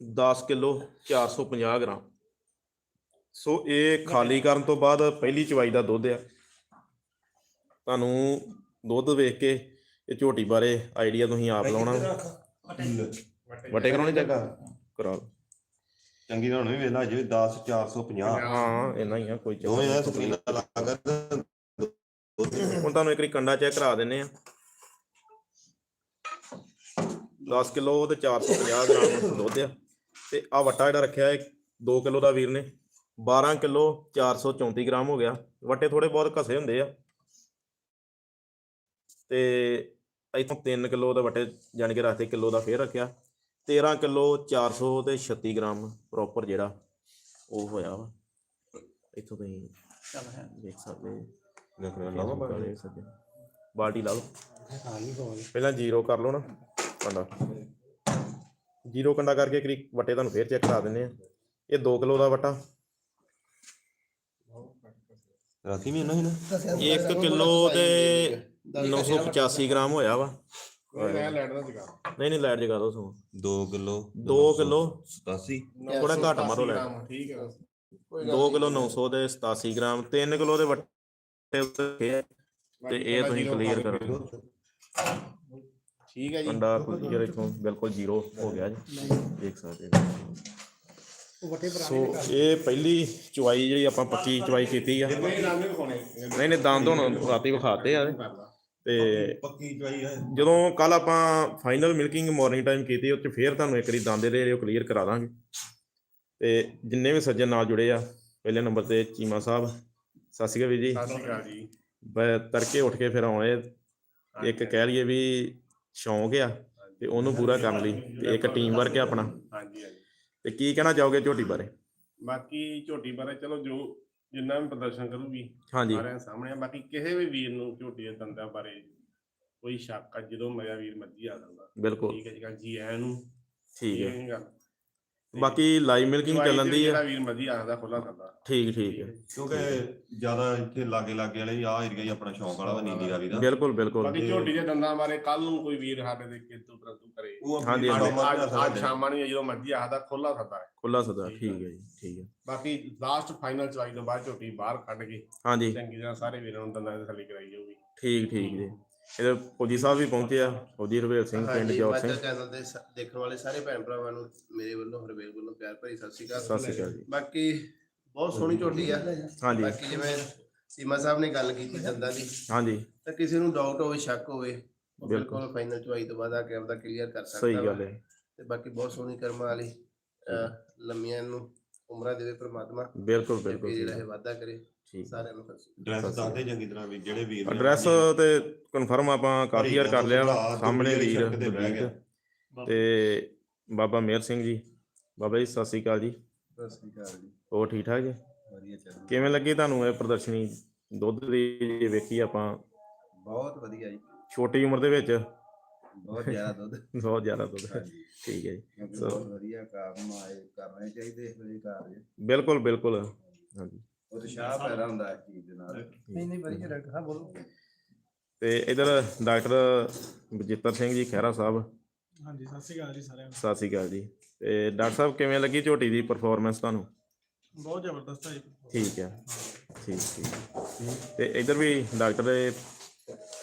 10 ਕਿਲੋ 450 ਗ੍ਰਾਮ। ਸੋ ਇਹ ਖਾਲੀ ਕਰਨ ਤੋਂ ਬਾਅਦ ਪਹਿਲੀ ਚਵਾਈ ਦਾ ਦੁੱਧ ਆ। ਤੁਹਾਨੂੰ ਦੁੱਧ ਵੇਖ ਕੇ ਇਹ ਝੋਟੀ ਬਾਰੇ ਆਈਡੀਆ ਤੁਸੀਂ ਆਪ ਲਾਉਣਾ। ਵਟੇ ਕਰਾਉਣੀ ਚੱਕਾ ਕਰਾ ਲਓ। ਚੰਗੀ ਨਾਲ ਵੀ ਵੇਲਾ ਜੇ 10 450 ਹਾਂ ਇੰਨਾ ਹੀ ਆ ਕੋਈ ਦੋਵੇਂ ਚੱਕਰ ਆ ਸਕਰੀਨ ਲਾ ਕਰ ਹੁਣ ਤੁਹਾਨੂੰ ਇੱਕ ਵਾਰੀ ਕੰਡਾ ਚੈੱਕ ਕਰਾ ਦਿੰਨੇ ਆ। 10 ਕਿਲੋ ਤੇ 450 ਗ੍ਰਾਮ ਦੁੱਧ ਆ। ਤੇ ਆ ਵਟਾ ਜਿਹੜਾ ਰੱਖਿਆ ਹੈ 2 ਕਿਲੋ ਦਾ ਵੀਰ ਨੇ। 12 ਕਿਲੋ 434 ਗ੍ਰਾਮ ਹੋ ਗਿਆ। ਵਟੇ ਥੋੜੇ ਬਹੁਤ ਘਸੇ ਹੁੰਦੇ ਆ। ਤੇ ਇਥੋਂ 3 ਕਿਲੋ ਦਾ ਵਟੇ ਜਾਣ ਕੇ ਰੱਖਤੇ ਕਿਲੋ ਦਾ ਫੇਰ ਰੱਖਿਆ। 13 ਕਿਲੋ 400 ਤੇ 36 ਗ੍ਰਾਮ ਪ੍ਰੋਪਰ ਜਿਹੜਾ ਉਹ ਹੋਇਆ ਵਾ। ਇਥੋਂ ਤੁਸੀਂ ਦੇਖ ਸਕਦੇ ਹੋ। ਲਾਵਾ ਦੇਖ ਸਕਦੇ ਹੋ। ਬਾਲਟੀ ਲਾ ਲਓ ਪਹਿਲਾਂ ਜ਼ੀਰੋ ਕਰ ਲਓ ਨਾ। ਕੰਡਾ ਜ਼ੀਰੋ ਕੰਡਾ ਕਰਕੇ ਕਰੀ ਵਟੇ ਤੁਹਾਨੂੰ ਫੇਰ ਚੈੱਕ ਕਰਾ ਦਿੰਨੇ ਆ। ਇਹ 2 ਕਿਲੋ ਦਾ ਵਟਾ। ਰਾਤੀ ਵੀ ਇਹਨਾਂ ਹੀ ਨਾ? 1 ਕਿਲੋ ਤੇ 985 ਗ੍ਰਾਮ ਹੋਇਆ ਵਾ। ਦਾ ਨਹੀਂ ਨਹੀਂ ਲਾਈਟ ਜਗਾ ਦੋ ਸੋ। 2 ਕਿਲੋ 2 ਕਿਲੋ। 87 ਥੋੜਾ ਘੱਟ ਮਾਰੋ ਲੈ। ਠੀਕ ਹੈ 2 ਕਿਲੋ 900 ਦੇ 87 ਗ੍ਰਾਮ। 3 ਕਿਲੋ ਦੇ ਵਟੇ ਤੇ ਇਹ ਤੁਸੀਂ ਕਲੀਅਰ ਕਰੋ ਠੀਕ ਹੈ ਜੀ। ਕੰਡਾ ਕਲੀਅਰ ਇਥੋਂ ਬਿਲਕੁਲ ਜ਼ੀਰੋ ਹੋ ਗਿਆ ਜੀ। ਦੇਖ ਸਕਦੇ ਹੋ। ਸੋ ਇਹ ਪਹਿਲੀ ਚੁਆਈ ਜਿਹੜੀ ਆਪਾਂ ਪੱਕੀ ਚੁਆਈ ਕੀਤੀ ਆ। ਨਹੀਂ ਨਹੀਂ ਦੰਦ ਹੁਣ ਰਾਤੀ ਵਿਖਾਤੇ ਆ। ਤੇ ਪੱਕੀ ਚਵਾਈ ਹੈ ਜਦੋਂ ਕੱਲ ਆਪਾਂ ਫਾਈਨਲ ਮਿਲਕਿੰਗ ਮਾਰਨਿੰਗ ਟਾਈਮ ਕੀਤੀ ਉਹ ਚ ਫੇਰ ਤੁਹਾਨੂੰ ਇੱਕ ਵਾਰੀ ਦੰਦ ਦੇ ਜਿਹੜੇ ਕਲੀਅਰ ਕਰਾ ਦਾਂਗੇ। ਤੇ ਜਿੰਨੇ ਵੀ ਸੱਜਣ ਨਾਲ ਜੁੜੇ ਆ ਪਹਿਲੇ ਨੰਬਰ ਤੇ ਚੀਮਾ ਸਾਹਿਬ ਸਤਿ ਸ਼੍ਰੀ ਅਕਾਲ ਵੀਰ ਜੀ। ਸਤਿ ਸ਼੍ਰੀ ਅਕਾਲ ਜੀ। ਬ- ਤੜਕੇ ਉੱਠ ਕੇ ਫਿਰ ਆਉਣੇ। ਇੱਕ ਕਹਿ ਲਈਏ ਵੀ ਸ਼ੌਂਕ ਆ ਤੇ ਉਹਨੂੰ ਪੂਰਾ ਕਰਨ ਲਈ ਤੇ ਇੱਕ ਟੀਮ ਵਰਕ ਆ ਆਪਣਾ। ਹਾਂਜੀ ਹਾਂਜੀ। ਤੇ ਕੀ ਕਹਿਣਾ ਚਾਹੋਗੇ ਝੋਟੀ ਬਾਰੇ? ਬਾਕੀ ਝੋਟੀ ਬਾਰੇ ਚਲੋ ਜੋ ਜਿੰਨਾ ਵੀ ਪ੍ਰਦਰਸ਼ਨ ਕਰੂਗੀ ਹਾਂਜੀ। ਸਾਰਿਆਂ ਸਾਹਮਣੇ ਆ। ਬਾਕੀ ਕਿਸੇ ਵੀ ਵੀਰ ਨੂੰ ਝੋਟੀ ਦੇ ਦੰਦਾਂ ਬਾਰੇ ਕੋਈ ਸ਼ੱਕ ਆ ਜਦੋਂ ਮੇਰਾ ਵੀਰ ਮਰਜ਼ੀ ਆ ਜਾਂਦਾ। ਬਿਲਕੁਲ। ਠੀਕ ਹੈ ਜੀ ਗੱਲ ਜੀ ਆਇਆਂ ਨੂੰ। ਠੀਕ ਹੈ। ਇਹ ਗੱਲ ਬਾਕੀ ਲਾਈਵ ਮਿਲਕਿੰਗ ਚੱਲਣ ਦੀ ਜਿਹੜਾ ਆ ਵੀਰ ਮਰਜ਼ੀ ਆ ਸਕਦਾ ਖੁੱਲਾ ਕਰਦਾ ਠੀਕ ਠੀਕ ਹੈ। ਕਿਉਂਕਿ ਜ਼ਿਆਦਾ ਇੱਥੇ ਲਾਗੇ ਲਾਗੇ ਵਾਲੇ ਆ ਏਰੀਆ ਹੀ ਆਪਣਾ ਸ਼ੌਂਕ ਵਾਲਾ ਵਾ ਨੀਂਦੀ ਰਾਵੀ ਦਾ। ਬਿਲਕੁਲ ਬਿਲਕੁਲ। ਬਾਕੀ ਝੋਟੀ ਦੇ ਦੰਦਾਂ ਬਾਰੇ ਕੱਲ ਨੂੰ ਕੋਈ ਵੀਰ ਸਾਡੇ ਦੇ ਕਿੰਤੂ ਪ੍ਰੰਤੂ ਕਰੇ। ਉਹ ਹਾਂਜੀ, ਆਪਣੀ ਹਾਂਜੀ। ਅੱਜ ਅੱਜ ਸ਼ਾਮਾਂ ਨੂੰ ਜਦੋਂ ਮਰਜ਼ੀ ਆਖਦਾ ਖੁੱਲਾ ਕਰਦਾ ਹੈ। ਖੁੱਲਾ ਸਦਾ ਠੀਕ ਹੈ ਜੀ ਠੀਕ ਹੈ। ਬਾਕੀ ਲਾਸਟ ਫਾਈਨਲ ਚਵਾਈ ਤੋਂ ਬਾਅਦ ਝੋਟੀ ਬਾਹਰ ਕੱਢ ਕੇ ਹਾਂਜੀ। ਚੰਗੀ ਤਰ੍ਹਾਂ ਸਾਰੇ ਵੀਰਾਂ ਨੂੰ ਦੰਦਾਂ ਦੀ ਥੱਲੇ ਕਰਾਈ ਜਾਊਗੀ। ਠੀਕ ਠੀਕ ਜੀ। ਇਹਦੇ ਫੌਜੀ ਸਾਹਿਬ ਵੀ ਪਹੁੰਚੇ ਆ ਫੌਜੀ ਰਵੇਲ ਸਿੰਘ ਪਿੰਡ ਹਾਂਜੀ ਮਾਝਾ ਸਿੰਘ। ਚੈਨਲ ਦੇ ਸ- ਦੇਖਣ ਵਾਲੇ ਸਾਰੇ ਭੈਣ ਭਰਾਵਾਂ ਨੂੰ ਮੇਰੇ ਵੱਲੋਂ ਹਰਵੇਲ ਵੱਲੋਂ ਪਿਆਰ ਭਰੀ ਸਤਿ ਸ਼੍ਰੀ ਅਕਾਲ। ਸਤਿ ਸ਼੍ਰੀ ਅਕਾਲ ਜੀ। ਬਾਕੀ ਬਹੁਤ ਸੋਹਣੀ ਝੋਟੀ ਆ। ਹਾਂਜੀ। ਬਾਕੀ ਜਿਵੇਂ ਸੀਮਾ ਸਾਹਿਬ ਨੇ ਗੱਲ ਕੀਤੀ ਦੰਦਾਂ ਦੀ ਹਾਂਜੀ। ਤਾਂ ਕਿਸੇ ਨੂੰ ਡਾਊਟ ਹੋਵੇ ਸ਼ੱਕ ਹੋਵੇ ਉਹ ਬਿਲਕੁਲ। ਬਿਲਕੁਲ ਫਾਈਨਲ ਚੁਆਈ ਤੋਂ ਬਾਅਦ ਆ ਕੇ ਆਪਦਾ ਕਲੀਅਰ ਕਰ ਸਕਦਾ ਸਹੀ ਵਾ। ਗੱਲ ਹੈ। ਤੇ ਬਾਕੀ ਬਹੁਤ ਸੋਹਣੀ ਕਰਮਾਂ ਵਾਲੀ ਅਹ, ਲੰਮੀਆਂ ਨੂੰ ਉਮਰਾਂ ਦੇਵੇ ਪ੍ਰਮਾਤਮਾ ਬਿਲਕੁਲ ਤੇ ਬਿਲਕੁਲ ਜਿਹੜਾ। ਇਹ ਵਾਅਦਾ ਕਰੇ। ਠੀਕ ਸਾਰਿਆਂ ਨੂੰ ਡਰੈਸ ਦੱਸਦੇ ਚੰਗੀ ਤਰ੍ਹਾਂ ਵੀ ਜਿਹੜੇ ਵੀਰ ਨੇ ਐਡਰੈਸ ਤੇ ਕਨਫਰਮ ਆਪਾਂ ਕਾਫੀ ਵਾਰ ਕਰ ਲਿਆ ਵਾ। ਸਾਹਮਣੇ ਵੀਰ ਤੇ ਬਹਿ ਗਿਆ। ਬਲਜੀਤ ਤੇ ਬਾਬਾ ਮੇਹਰ ਸਿੰਘ ਜੀ ਬਾਬਾ ਜੀ ਸਤਿ ਸ਼੍ਰੀ ਅਕਾਲ ਜੀ। ਸਤਿ ਸ੍ਰੀ ਅਕਾਲ ਜੀ। ਹੋਰ ਠੀਕ ਠਾਕ ਜੀ? ਵਧੀਆ ਚੱਲ ਕਿਵੇਂ ਲੱਗੀ ਤੁਹਾਨੂੰ ਇਹ ਪ੍ਰਦਰਸ਼ਨੀ? ਦੁੱਧ ਦੀ ਜੇ ਵੇਖੀ ਆਪਾਂ। ਬਹੁਤ ਵਧੀਆ ਜੀ। ਛੋਟੀ ਉਮਰ ਦੇ ਵਿੱਚ? ਬਹੁਤ ਜ਼ਿਆਦਾ ਦੁੱਧ। (laughs) ਬਹੁਤ ਜ਼ਿਆਦਾ ਦੁੱਧ। ਹਾਂਜੀ। ਠੀਕ ਹੈ ਜੀ। ਕਿਉਂਕਿ ਬਹੁਤ ਵਧੀਆ ਕੰਮ ਆਏ ਕਰਨੇ ਚਾਹੀਦੇ ਇਸ ਵੇਲੇ ਕਾਰਜ। ਬਿਲਕੁਲ ਬਿਲਕੁਲ। ਹਾਂਜੀ। ਉਤਸ਼ਾਹ ਪੈਦਾ ਹੁੰਦਾ ਇਸ ਚੀਜ਼ ਦੇ ਨਾਲ। ਨਹੀਂ ਨਹੀਂ ਵਧੀਆ ਡਾਕਟਰ ਸਾਹਿਬ ਬੋਲੋ। ਤੇ ਇਧਰ ਡਾਕਟਰ ਬਜਿੱਤਰ ਸਿੰਘ ਜੀ ਖਹਿਰਾ ਸਾਹਿਬ। ਹਾਂਜੀ ਸਤਿ ਸ਼੍ਰੀ ਅਕਾਲ ਜੀ ਸਾਰਿਆਂ ਨੂੰ। ਸਤਿ ਸ਼੍ਰੀ ਅਕਾਲ ਜੀ। ਤੇ ਡਾਕਟਰ ਸਾਹਿਬ ਕਿਵੇਂ ਲੱਗੀ ਝੋਟੀ ਦੀ ਪਰਫਾਰਮੈਂਸ ਤੁਹਾਨੂੰ? ਬਹੁਤ ਜ਼ਬਰਦਸਤ ਹੈ ਜੀ ਠੀਕ ਹੈ ਠੀਕ ਠੀਕ। ਤੇ ਇਧਰ ਵੀ ਡਾਕਟਰ ਇਹ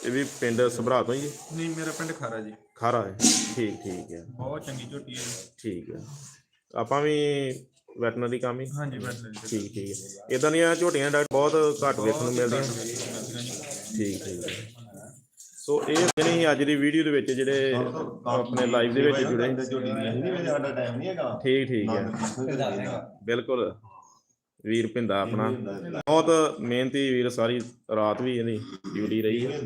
ਇਹ ਵੀ ਪਿੰਡ ਸਭਰਾ ਤੋਂ ਹੀ ਜੀ? ਨਹੀਂ ਮੇਰਾ ਪਿੰਡ ਖਾਰਾ ਜੀ। ਖਾਰਾ ਹੈ। ਠੀਕ ਠੀਕ ਹੈ। ਬਹੁਤ ਚੰਗੀ ਝੋਟੀ ਹੈ ਜੀ। ਠੀਕ ਹੈ। ਆਪਾਂ ਵੀ ਵੈਟਰਨਰੀ ਕੰਮ ਹੀ? ਹਾਂਜੀ ਵੈਟਰਨਰੀ ਠੀਕ ਠੀਕ ਹੈ। ਇਦਾਂ ਦੀਆਂ ਝੋਟੀਆਂ ਡਾਕਟਰ ਬਹੁਤ ਘੱਟ ਵੇਖਣ ਨੂੰ ਮਿਲਦੀਆਂ। ਠੀਕ ਠੀਕ ਹੈ। ਸੋ ਇਹ ਜਿਹੜੀ ਅੱਜ ਦੀ ਵੀਡੀਓ ਦੇ ਵਿੱਚ ਜਿਹੜੇ ਆਪਣੇ ਲਾਈਵ ਦੇ ਵਿੱਚ ਜੁੜੇ ਝੋਟੀ ਦੀ ਅਸੀਂ ਨਹੀਂ ਸਾਡਾ ਟਾਈਮ ਨਹੀਂ ਹੈਗਾ ਠੀਕ ਠੀਕ ਹੈ। ਬਿਲਕੁਲ। ਵੀਰ ਪਿੰਦਾ ਆਪਣਾ। ਬਹੁਤ ਮਿਹਨਤੀ ਵੀਰ ਸਾਰੀ ਰਾਤ ਵੀ ਇਹਦੀ ਡਿਊਟੀ ਰਹੀ ਹੈ।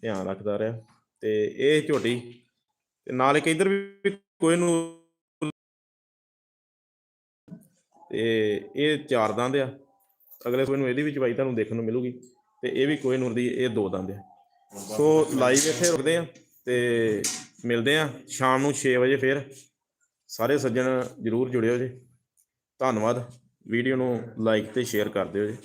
ਧਿਆਨ ਰੱਖਦਾ ਰਿਹਾ। ਤੇ ਇਹ ਝੋਟੀ ਤੇ ਨਾਲ ਇਧਰ ਵੀ ਕੋਈ ਨੂੰ ਤੇ ਇਹ ਚਾਰ ਦੰਦ ਆ। ਅਗਲੇ ਕੋਈ ਨੂੰ ਇਹਦੀ ਵੀ ਚਵਾਈ ਤੁਹਾਨੂੰ ਦੇਖਣ ਨੂੰ ਮਿਲੂਗੀ ਤੇ ਇਹ ਵੀ ਕੋਈ ਨੂਰ ਦੀ ਇਹ ਦੋ ਦੰਦ ਆ। ਸੋ ਲਾਈਵ ਇੱਥੇ ਰੁਕਦੇ ਆ ਤੇ ਮਿਲਦੇ ਆ ਸ਼ਾਮ ਨੂੰ 6 ਵਜੇ ਫੇਰ। ਸਾਰੇ ਸੱਜਣ ਜਰੂਰ ਜੁੜਿਓ ਜੀ। ਧੰਨਵਾਦ। ਵੀਡੀਓ ਨੂੰ ਲਾਈਕ ਤੇ ਸ਼ੇਅਰ ਕਰ ਦਿਓ ਜੀ।